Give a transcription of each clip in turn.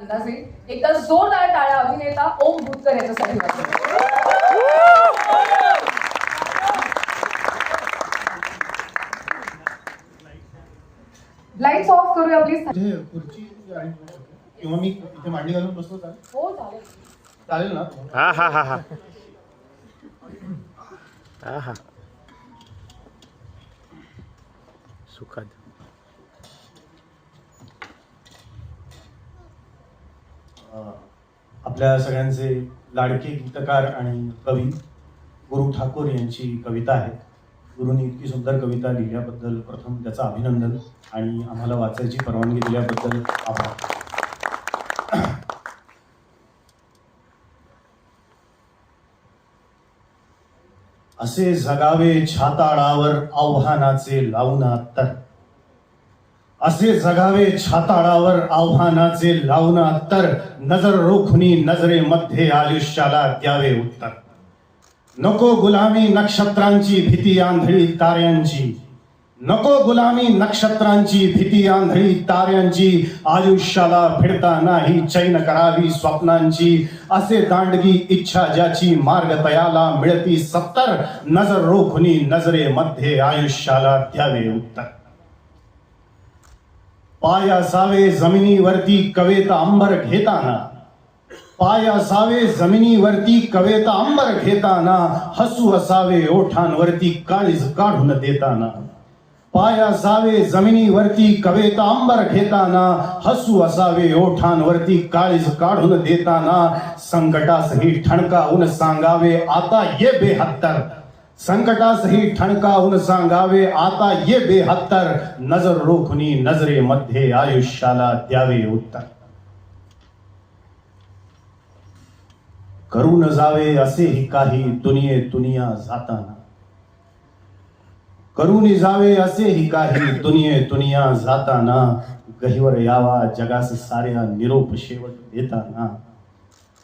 अंदाजे एकदा जोरदार टाळ्या अभिनेता ओम भूतकर याच्यासाठी वाजवा. लाईट्स ऑफ करूया प्लीज खुर्ची किंवा मी इथे मांडी घालून बसतो चालेल? हो चालेल. चालेल ना? हा हा हा हा. हा हा. सुखाद आपल्या सगळ्यांचे लाडके गीतकार आणि कवी गुरु ठाकूर यांची कविता आहे गुरुनी इतकी सुंदर कविता लिहिल्याबद्दल प्रथम त्याचं अभिनंदन आणि आम्हाला वाचायची परवानगी दिल्याबद्दल आभार. असे जगावे छाताळावर आव्हानाचे लावून तर असे जगावे छाताळावर आव्हानाचे लावून तर नजर रोखुनी नजरेमध्ये आयुष्याला द्यावे उत्तर. नको गुलामी नक्षत्रांची भीती आंधळी ताऱ्यांची. नको गुलामी नक्षत्रांची भीती आंधळी ताऱ्यांची. आयुष्याला भिडता नाही चैन करावी स्वप्नांची. असे दांडगी इच्छा ज्याची मार्ग तयाला मिळती सत्तर. नजर रोखुनी नजरेमध्ये आयुष्याला द्यावे उत्तर. पाय असावे जमिनीवरती कवेता अंबर घेताना. पाय असावे जमिनीवरती कवेता अंबर घेताना हसू असावे ओठांवरती काळीज काढून देताना. पाय असावे जमिनीवरती कवेता अंबर घेताना हसू असावे ओठांवरती काळीज काढून देताना. संकटासही ठणकावून सांगावे आता ये बेहत्तर. संकटासही ठणकावून सांगावे, आता ये बेहत्तर, नज़र रोखुनी नजरेमध्ये आयुष्याला द्यावे उत्तर. करून जावे असेही काही दुनिये दुनिया जाताना. करून जावे असेही काही दुनिये दुनिया जाताना. गहिवर यावा, जगास साऱ्या निरोप शेवट देताना.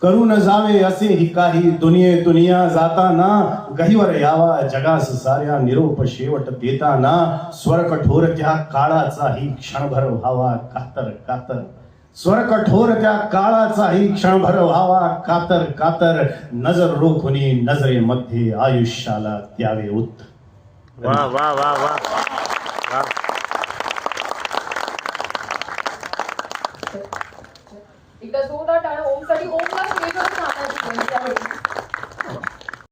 करून जावे असेही काही दुनिये दुनिया जाताना गहिवर यावा जगास साऱ्या निरोप शेवट देताना स्वर कठोर त्या काळाचाही क्षणभर व्हावा कातर कातर. स्वर कठोर त्या काळाचाही क्षणभर व्हावा कातर कातर. नजर रोखुनी नजरेमध्ये आयुष्याला द्यावे उत्तर वा वा वा. वा. एकदा जोरदार टाळ्या ओमसाठी ओमला स्टेजवर आणायची विनंती आहे.